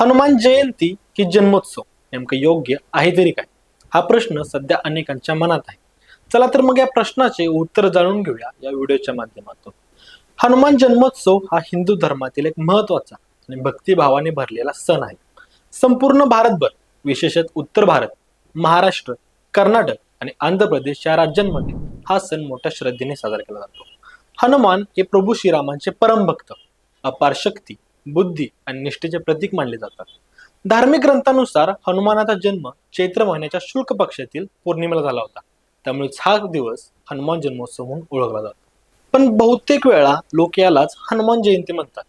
हनुमान जयंती की जन्मोत्सव नेमकं योग्य आहे तरी काय? हा प्रश्न सध्या अनेकांच्या मनात आहे. चला तर मग या प्रश्नाचे उत्तर जाणून घेऊया या व्हिडिओच्या माध्यमातून. हनुमान जन्मोत्सव हा हिंदू धर्मातील एक महत्त्वाचा आणि भक्तिभावाने भरलेला सण आहे. संपूर्ण भारतभर विशेषत उत्तर भारत महाराष्ट्र कर्नाटक आणि आंध्र प्रदेश या राज्यांमध्ये हा सण मोठ्या श्रद्धेने साजरा केला जातो. हनुमान हे प्रभू श्रीरामांचे परमभक्त अपार शक्ती बुद्धी आणि निष्ठेचे प्रतीक मानले जातात. धार्मिक ग्रंथानुसार हनुमानाचा जन्म चैत्र महिन्याच्या शुल्क पक्षातील पौर्णिमेला झाला होता. त्यामुळेच हा दिवस हनुमान जन्मोत्सव म्हणून ओळखला जातो. पण बहुतेक वेळा लोक यालाच हनुमान जयंती म्हणतात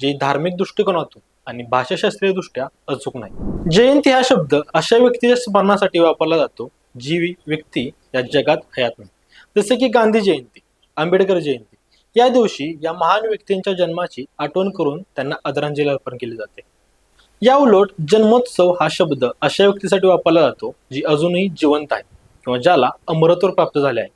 जे धार्मिक दृष्टिकोनातून आणि भाषाशास्त्रीय दृष्ट्या अचूक नाही. जयंती हा शब्द अशा व्यक्तीच्या स्मरणासाठी वापरला जातो जी व्यक्ती या जगात हयात नाही. जसे की गांधी जयंती आंबेडकर जयंती या दिवशी या महान व्यक्तींच्या जन्माची आठवण करून त्यांना आदरांजली अर्पण केली जाते. या उलट जन्मोत्सव हा शब्द अशा व्यक्तीसाठी वापरला जातो जी अजूनही जिवंत आहे किंवा ज्याला अमरत्व प्राप्त झाले आहे.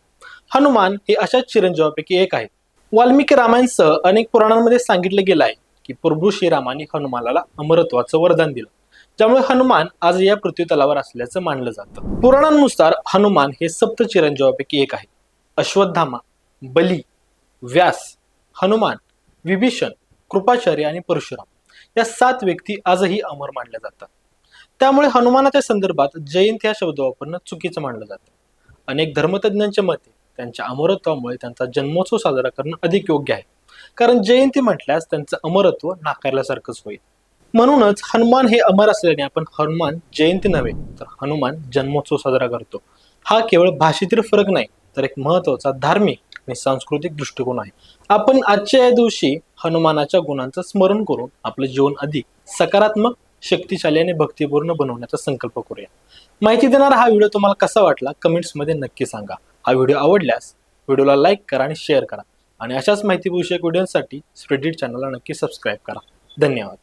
हनुमान हे अशाच चिरंजीवापैकी एक आहे वाल्मिकी रामायणसह अनेक पुराणांमध्ये सांगितले गेलं आहे की प्रभू श्रीरामाने हनुमानाला अमरत्वाचं वरदान दिलं त्यामुळे हनुमान आज या पृथ्वी तलावर असल्याचं मानलं जातं. पुराणांनुसार हनुमान हे सप्त चिरंजीवापैकी एक आहे. अश्वत्थामा बली व्यास हनुमान विभीषण कृपाचार्य आणि परशुराम या सात व्यक्ती आजही अमर मानल्या जातात. त्यामुळे हनुमानाच्या संदर्भात जयंती हा शब्द वापरणं चुकीचं मानलं जातं. अनेक धर्मतज्ञांच्या मते त्यांच्या अमरत्वामुळे त्यांचा जन्मोत्सव साजरा करणं अधिक योग्य आहे. कारण जयंती म्हटल्यास त्यांचं अमरत्व नाकारल्यासारखंच होईल. म्हणूनच हनुमान हे अमर असल्याने आपण हनुमान जयंती नव्हे तर हनुमान जन्मोत्सव साजरा करतो. हा केवळ भाषेतील फरक नाही तर एक महत्त्वाचा धार्मिक आणि सांस्कृतिक दृष्टिकोन आहे. आपण आजच्या या दिवशी हनुमानाच्या गुणांचं स्मरण करून आपलं जीवन अधिक सकारात्मक शक्तिशाली आणि भक्तिपूर्ण बनवण्याचा संकल्प करूया. माहिती देणारा हा व्हिडिओ तुम्हाला कसा वाटला कमेंट्समध्ये नक्की सांगा. हा व्हिडिओ आवडल्यास व्हिडिओला लाईक करा आणि शेअर करा. आणि अशाच माहितीविषयक व्हिडिओसाठी स्प्रेडिट चॅनलला नक्की सबस्क्राईब करा. धन्यवाद.